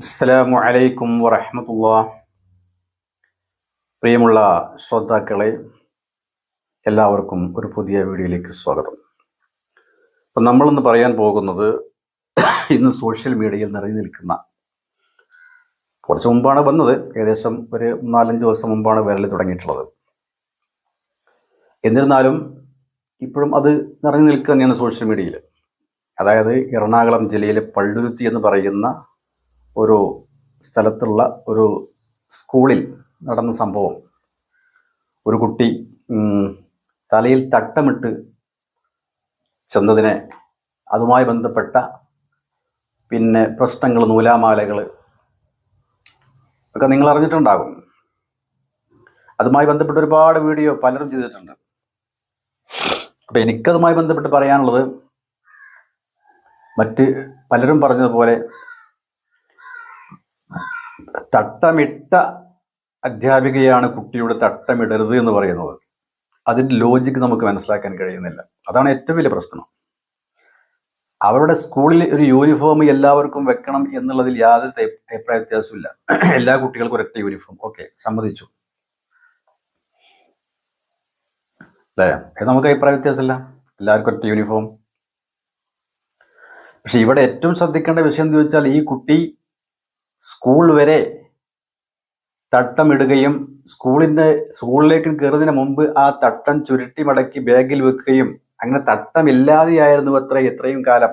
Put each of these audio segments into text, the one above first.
അസ്സലാമു അലൈക്കും വറഹമത്തുള്ള പ്രിയമുള്ള ശ്രോതാക്കളെ എല്ലാവർക്കും ഒരു പുതിയ വീഡിയോയിലേക്ക് സ്വാഗതം. അപ്പം നമ്മളിന്ന് പറയാൻ പോകുന്നത് ഇന്ന് സോഷ്യൽ മീഡിയയിൽ നിറഞ്ഞു നിൽക്കുന്ന കുറച്ച് മുമ്പാണ് വന്നത്. ഏകദേശം ഒരു നാലഞ്ച് ദിവസം മുമ്പാണ് വരൽ തുടങ്ങിയിട്ടുള്ളത്. എന്നിരുന്നാലും ഇപ്പോഴും അത് നിറഞ്ഞു നിൽക്കുക തന്നെയാണ് സോഷ്യൽ മീഡിയയിൽ. അതായത് എറണാകുളം ജില്ലയിലെ പള്ളുരുത്തി എന്ന് പറയുന്ന ഒരു സ്ഥലത്തുള്ള ഒരു സ്കൂളിൽ നടന്ന സംഭവം. ഒരു കുട്ടി തലയിൽ തട്ടമിട്ട് ചെന്നതിനെ അതുമായി ബന്ധപ്പെട്ട പിന്നെ പ്രശ്നങ്ങൾ നൂലാമാലകൾ ഒക്കെ നിങ്ങൾ അറിഞ്ഞിട്ടുണ്ടാകും. അതുമായി ബന്ധപ്പെട്ട് ഒരുപാട് വീഡിയോ പലരും ചെയ്തിട്ടുണ്ട്. അപ്പം എനിക്കതുമായി ബന്ധപ്പെട്ട് പറയാനുള്ളത് മറ്റ് പലരും പറഞ്ഞതുപോലെ തട്ടമിട്ട അധ്യാപികയാണ് കുട്ടിയുടെ തട്ടമിടരുത് എന്ന് പറയുന്നത്. അതിന്റെ ലോജിക്ക് നമുക്ക് മനസ്സിലാക്കാൻ കഴിയുന്നില്ല. അതാണ് ഏറ്റവും വലിയ പ്രശ്നം. അവരുടെ സ്കൂളിൽ ഒരു യൂണിഫോം എല്ലാവർക്കും വെക്കണം എന്നുള്ളതിൽ യാതൊരു അഭിപ്രായ വ്യത്യാസമില്ല എല്ലാ കുട്ടികൾക്കും ഒരൊറ്റ യൂണിഫോം ഓക്കെ സമ്മതിച്ചു. അല്ലേ? നമുക്ക് അഭിപ്രായ വ്യത്യാസമില്ല. എല്ലാവർക്കും ഒറ്റ യൂണിഫോം പക്ഷെ ഇവിടെ ഏറ്റവും ശ്രദ്ധിക്കേണ്ട വിഷയം എന്ന് ചോദിച്ചാൽ ഈ കുട്ടി സ്കൂൾ വരെ തട്ടമിടുകയും സ്കൂളിന്റെ സ്കൂളിലേക്ക് കയറുന്നതിന് മുമ്പ് ആ തട്ടം ചുരുട്ടി മടക്കി ബാഗിൽ വെക്കുകയും അങ്ങനെ തട്ടമില്ലാതെയായിരുന്നു അത്ര എത്രയും കാലം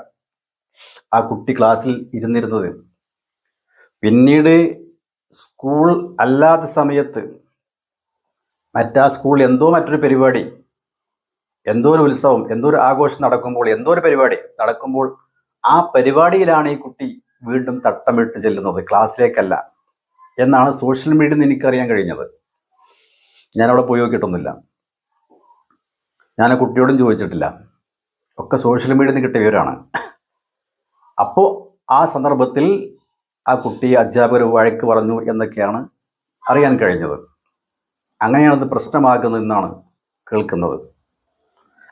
ആ കുട്ടി ക്ലാസ്സിൽ ഇരുന്നിരുന്നത്. പിന്നീട് സ്കൂൾ അല്ലാത്ത സമയത്ത് മറ്റാ സ്കൂൾ എന്തോ മറ്റൊരു പരിപാടി എന്തോ ഒരു ഉത്സവം എന്തോ ഒരു ആഘോഷം നടക്കുമ്പോൾ എന്തോ ഒരു പരിപാടി നടക്കുമ്പോൾ ആ പരിപാടിയിലാണ് ഈ കുട്ടി വീണ്ടും തട്ടമിട്ട് ചെല്ലുന്നത്. ക്ലാസ്സിലേക്കല്ല. എന്നാണ് സോഷ്യൽ മീഡിയയിൽ നിന്ന് എനിക്കറിയാൻ കഴിഞ്ഞത്. ഞാനവിടെ പോയി നോക്കിയിട്ടൊന്നുമില്ല. ഞാൻ ആ കുട്ടിയോടും ചോദിച്ചിട്ടില്ല. ഒക്കെ സോഷ്യൽ മീഡിയയിൽ നിന്ന് കിട്ടിയ വിവരമാണ്. അപ്പോൾ ആ സന്ദർഭത്തിൽ ആ കുട്ടി അധ്യാപകർ വഴക്ക് പറഞ്ഞു എന്നൊക്കെയാണ് അറിയാൻ കഴിഞ്ഞത്. അങ്ങനെയാണത് പ്രശ്നമാകുന്നതെന്നാണ് കേൾക്കുന്നത്.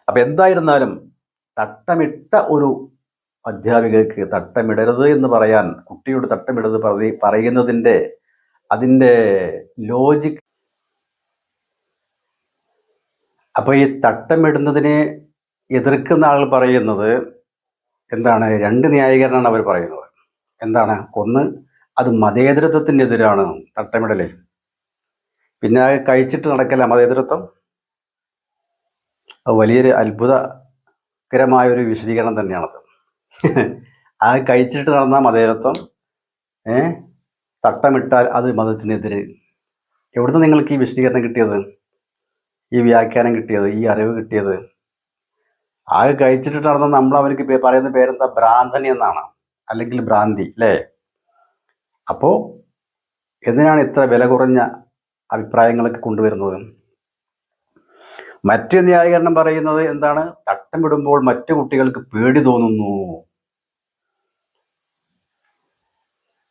അപ്പം എന്തായിരുന്നാലും തട്ടമിട്ട ഒരു അധ്യാപികയ്ക്ക് തട്ടമിടരുത് എന്ന് പറയാൻ കുട്ടിയോട് തട്ടമിടരുത് പറയ- പറയുന്നതിന്റെ അതിന്റെ ലോജിക് അപ്പോൾ ഈ തട്ടമിടുന്നതിനെ എതിർക്കുന്ന ആൾ പറയുന്നത് എന്താണ്? രണ്ട് ന്യായീകരണമാണ് അവർ പറയുന്നത്. എന്താണ്? ഒന്ന് അത് മതേതരത്വത്തിനെതിരാണ് തട്ടമിടലേ. പിന്നെ കഴിച്ചിട്ട് നടക്കല്ല മതേതരത്വം. വലിയൊരു അത്ഭുതകരമായ ഒരു വിശദീകരണം തന്നെയാണത്. ആ കഴിച്ചിട്ട് നടന്ന മതേതരത്വം ഏ തട്ടമിട്ടാൽ അത് മതത്തിനെതിരെ. എവിടുന്ന് നിങ്ങൾക്ക് ഈ വിശദീകരണം കിട്ടിയത്? ഈ വ്യാഖ്യാനം കിട്ടിയത്? ഈ അറിവ് കിട്ടിയത്? ആകെ കഴിച്ചിട്ട് നടന്ന നമ്മൾ അവർക്ക് പറയുന്ന പേരെന്താ? ഭ്രാന്തനി എന്നാണ്. അല്ലെങ്കിൽ ഭ്രാന്തി അല്ലേ? അപ്പോ എന്തിനാണ് ഇത്ര വില കുറഞ്ഞ അഭിപ്രായങ്ങളൊക്കെ കൊണ്ടുവരുന്നത്? മറ്റു ന്യായീകരണം പറയുന്നത് എന്താണ്? തട്ടമിടുമ്പോൾ മറ്റു കുട്ടികൾക്ക് പേടി തോന്നുന്നു.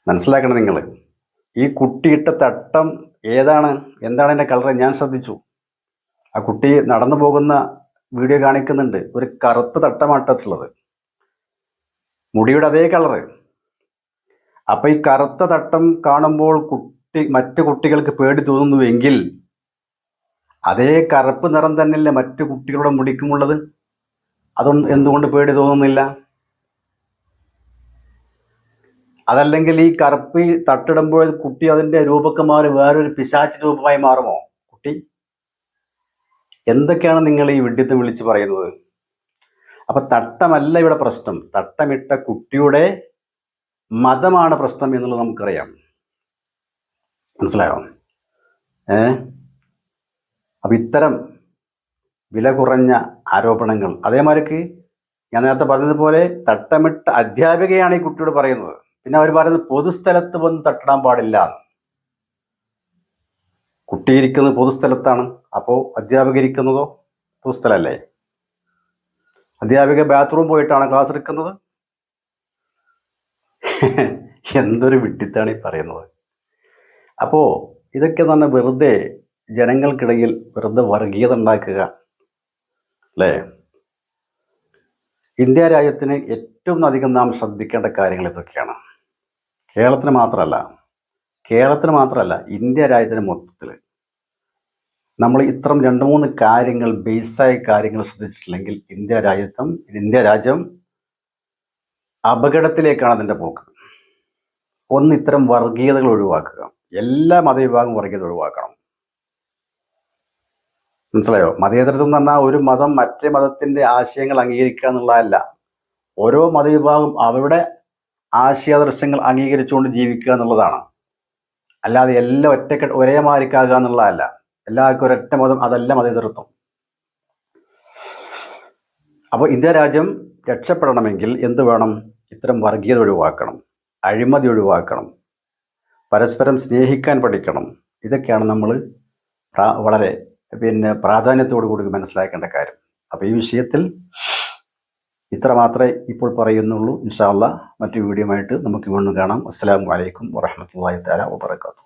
മനസ്സിലാക്കണം നിങ്ങൾ ഈ കുട്ടിയിട്ട തട്ടം ഏതാണ്? എന്താണ് എന്റെ കളർ ഞാൻ ശ്രദ്ധിച്ചു. ആ കുട്ടി നടന്നു പോകുന്ന വീഡിയോ കാണിക്കുന്നുണ്ട്. ഒരു കറുത്ത തട്ടമാട്ടിട്ടുള്ളത് മുടിയുടെ അതേ കളറ്. അപ്പം ഈ കറുത്ത തട്ടം കാണുമ്പോൾ കുട്ടി മറ്റു കുട്ടികൾക്ക് പേടി തോന്നുന്നുവെങ്കിൽ അതേ കറുപ്പ് നിറം തന്നെയല്ലേ മറ്റു കുട്ടികളുടെ മുടിക്കുമുള്ളത്? അതുകൊണ്ട് എന്തുകൊണ്ട് പേടി തോന്നുന്നില്ല? അതല്ലെങ്കിൽ ഈ കറുപ്പി തട്ടിടുമ്പോൾ കുട്ടി അതിന്റെ രൂപമൊക്കെ മാറി വേറൊരു പിശാച്ച് രൂപമായി മാറുമോ? കുട്ടി? എന്തൊക്കെയാണ് നിങ്ങൾ ഈ വിഡ്ഢിത്തം വിളിച്ച് പറയുന്നത്? അപ്പൊ തട്ടമല്ല ഇവിടെ പ്രശ്നം. തട്ടമിട്ട കുട്ടിയുടെ മതമാണ് പ്രശ്നം എന്നുള്ളത് നമുക്കറിയാം. മനസ്സിലായോ? ഏ? അപ്പൊ ഇത്തരം വില കുറഞ്ഞ ആരോപണങ്ങൾ. അതേമാതിരിക്ക് ഞാൻ നേരത്തെ പറഞ്ഞതുപോലെ തട്ടമിട്ട അധ്യാപികയാണ് ഈ കുട്ടിയോട് പറയുന്നത്. പിന്നെ അവർ പറയുന്നത് പൊതുസ്ഥലത്ത് വന്ന് തട്ടിടാൻ പാടില്ല. കുട്ടിയിരിക്കുന്നത് പൊതുസ്ഥലത്താണ്. അപ്പോൾ അധ്യാപകരിക്കുന്നതോ പൊതുസ്ഥലല്ലേ? അധ്യാപിക ബാത്റൂം പോയിട്ടാണ് ക്ലാസ് എടുക്കുന്നത്? എന്തൊരു വിട്ടിത്താണ് ഈ പറയുന്നത്. അപ്പോൾ ഇതൊക്കെ തന്നെ വെറുതെ ജനങ്ങൾക്കിടയിൽ വെറുതെ വർഗീയത ഉണ്ടാക്കുക അല്ലേ? ഇന്ത്യ രാജ്യത്തിന് ഏറ്റവും അധികം നാം ശ്രദ്ധിക്കേണ്ട കാര്യങ്ങൾ ഇതൊക്കെയാണ്. കേരളത്തിന് മാത്രമല്ല കേരളത്തിന് മാത്രമല്ല ഇന്ത്യ രാജ്യത്തിന് മൊത്തത്തിൽ നമ്മൾ ഇത്തരം രണ്ട് മൂന്ന് കാര്യങ്ങൾ ബേസായ കാര്യങ്ങൾ ശ്രദ്ധിച്ചിട്ടില്ലെങ്കിൽ ഇന്ത്യ രാജ്യത്തും ഇന്ത്യ രാജ്യം അപകടത്തിലേക്കാണ് അതിന്റെ പോക്ക്. ഒന്ന് ഇത്തരം വർഗീയതകൾ ഒഴിവാക്കുക. എല്ലാ മതവിഭാഗം വർഗീയത ഒഴിവാക്കണം. മനസ്സിലായോ? മതേതരത്വം എന്ന് പറഞ്ഞാൽ ഒരു മതം മറ്റേ മതത്തിന്റെ ആശയങ്ങൾ അംഗീകരിക്കുക എന്നുള്ളതല്ല. ഓരോ മതവിഭാഗം അവരുടെ ആശയാദർശങ്ങൾ അംഗീകരിച്ചുകൊണ്ട് ജീവിക്കുക എന്നുള്ളതാണ്. അല്ലാതെ എല്ലാം ഒറ്റക്കെട്ട് ഒരേ മാരിക്കാകുക എന്നുള്ളതല്ല. എല്ലാവർക്കും ഒരൊറ്റ മതം അതല്ല മതേതരത്വം. അപ്പോൾ ഇന്ത്യ രാജ്യം രക്ഷപ്പെടണമെങ്കിൽ എന്ത് വേണം? ഇത്തരം വർഗീയത ഒഴിവാക്കണം. അഴിമതി ഒഴിവാക്കണം. പരസ്പരം സ്നേഹിക്കാൻ പഠിക്കണം. ഇതൊക്കെയാണ് നമ്മൾ വളരെ പിന്നെ പ്രാധാന്യത്തോടു കൂടി മനസ്സിലാക്കേണ്ട കാര്യം. അപ്പോൾ ഈ വിഷയത്തിൽ ഇത്ര മാത്രമേ ഇപ്പോൾ പറയുന്നുള്ളൂ. ഇൻഷാല്ല മറ്റു വീഡിയോ ആയിട്ട് നമുക്ക് വീണ്ടും കാണാം. അസ്സാം വലൈക്കും വറഹമത്തല്ലാഹി തആല വബറകാതുഹു.